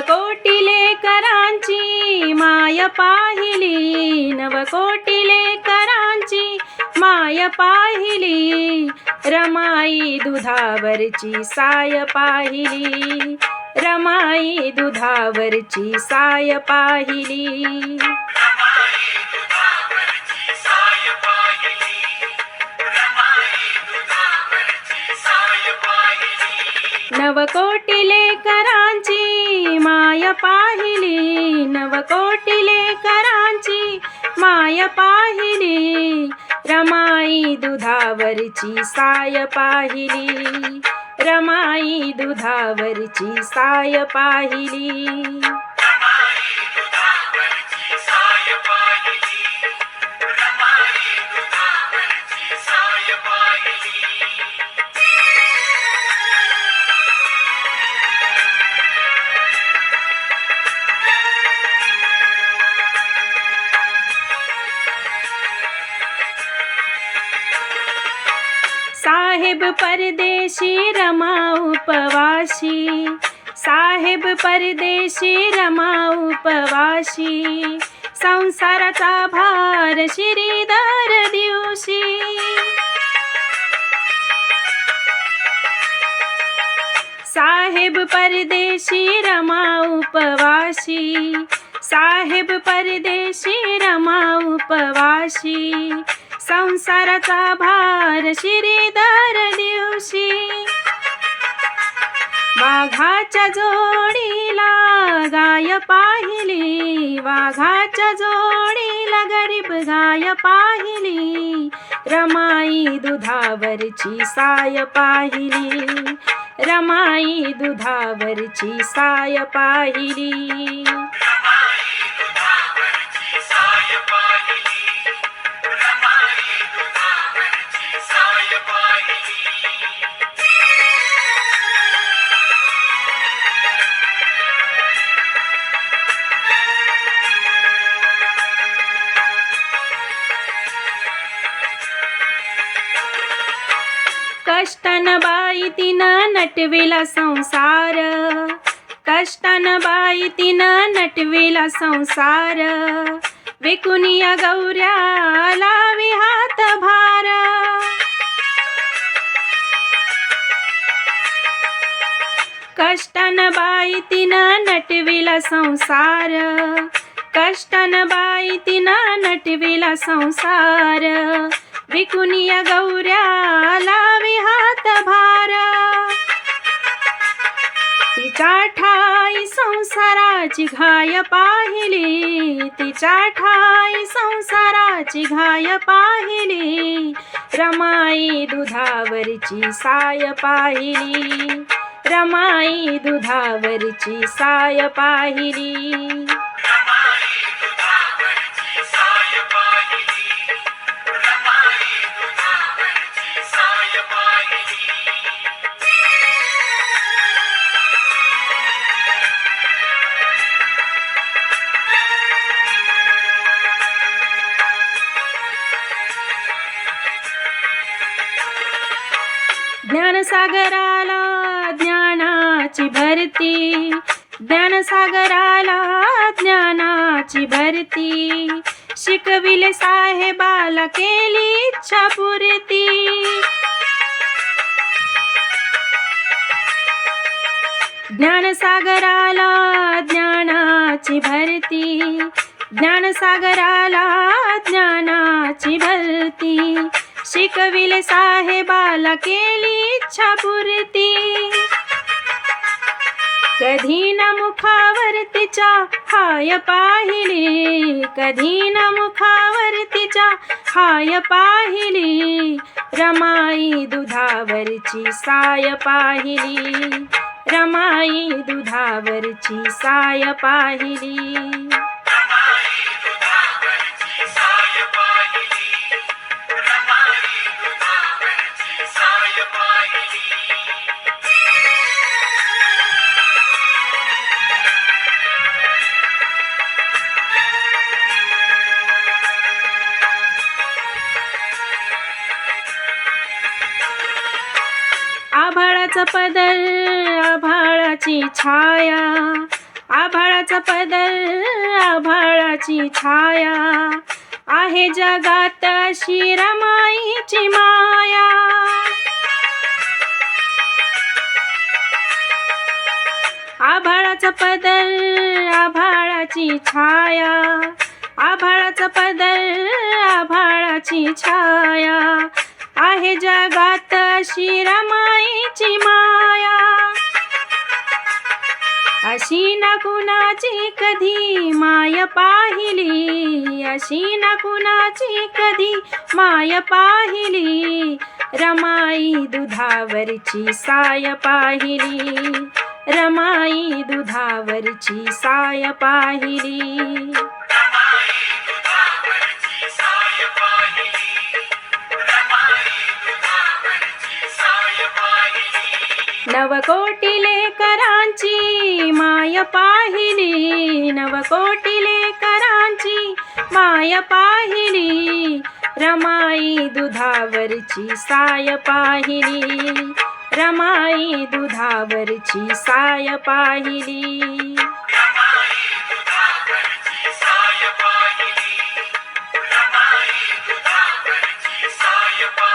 नवकोटिले करांची माय पाहिली नवकोटिले करांची माय पाहिली रमाई दुधावरची साय पाहिली रमाई दुधावरची साय पाहिली. रमाई दुधावरची पाहिली नवकोटी लेकरांची माय पाहिली रमाई दुधावरची साय पाहिली. रमाई दुधावरची साय पाहिली. साहेब परदेशी रमा उपवाशी साहेब परदेशी रमा उपवाशी संसाराचा भार श्रीधर दिवशी. साहेब परदेशी रमा उपवाशी साहेब परदेशी रमा उपवाशी संसाराचा भार शिरीदार दिवशी. वाघाच्या जोडीला गाय पाहिली. वाघाच्या जोडीला गरीब गाय पाहिली. रमाई दुधावरची साय पाहिली. रमाई दुधावरची साय पाहिली. कष्टन बाई तिनं नटविला संसार. कष्टन बाई तिनं नटविला संसार. विकुनिया गौऱ्या लावी हात भार. कष्टन बाई तिनं नटविला संसार. कष्टन बाई तिनं नटविला संसार. विकुनिया गौऱ्या तिच्या ठाई संसाराची घाय पाहिली. तिच्या ठाई संसाराची घाय पाहिली. रमाई दुधावरची साय पाहिली. रमाई दुधावरची साय पाहिली. ज्ञानसागराला ज्ञानाची भरती. ज्ञानसागराला ज्ञानाची भरती. शिकविले साहेबाला केली इच्छा पुरती. ज्ञानसागराला ज्ञानाची भरती. ज्ञानसागराला ज्ञानाची भरती. शिकविले साहेबाला केली माझ्या पुरती कधी न मुखावर तिच्या हाय पाहिली कधी न मुखावर तिच्या हाय पाहिली रमाई दुधावरची साय पाहिली रमाई दुधावरची साय पाहिली. पदर आभाळाची छाया. आभाळाचा पदर आभाळाची छाया. आहे जगात अशी रमाईची माया. आभाळाचा पदर आभाळाची छाया. आभाळाचा पदर आभाळाची छाया. आहे जगात अशी रमाईची माया. अशी ना कुणाची कधी माय पाहिली? अशी ना कुणाची कधी माय पाहिली? रमाई दुधावरची साय पाहिली. रमाई दुधावरची साय पाहिली. नवकोटी लेकरांची माय पाहिली नवकोटी लेकरांची माय पाहिली रमाई दुधावरची साय पाहिली रमाई दुधावरची साय पाहिली.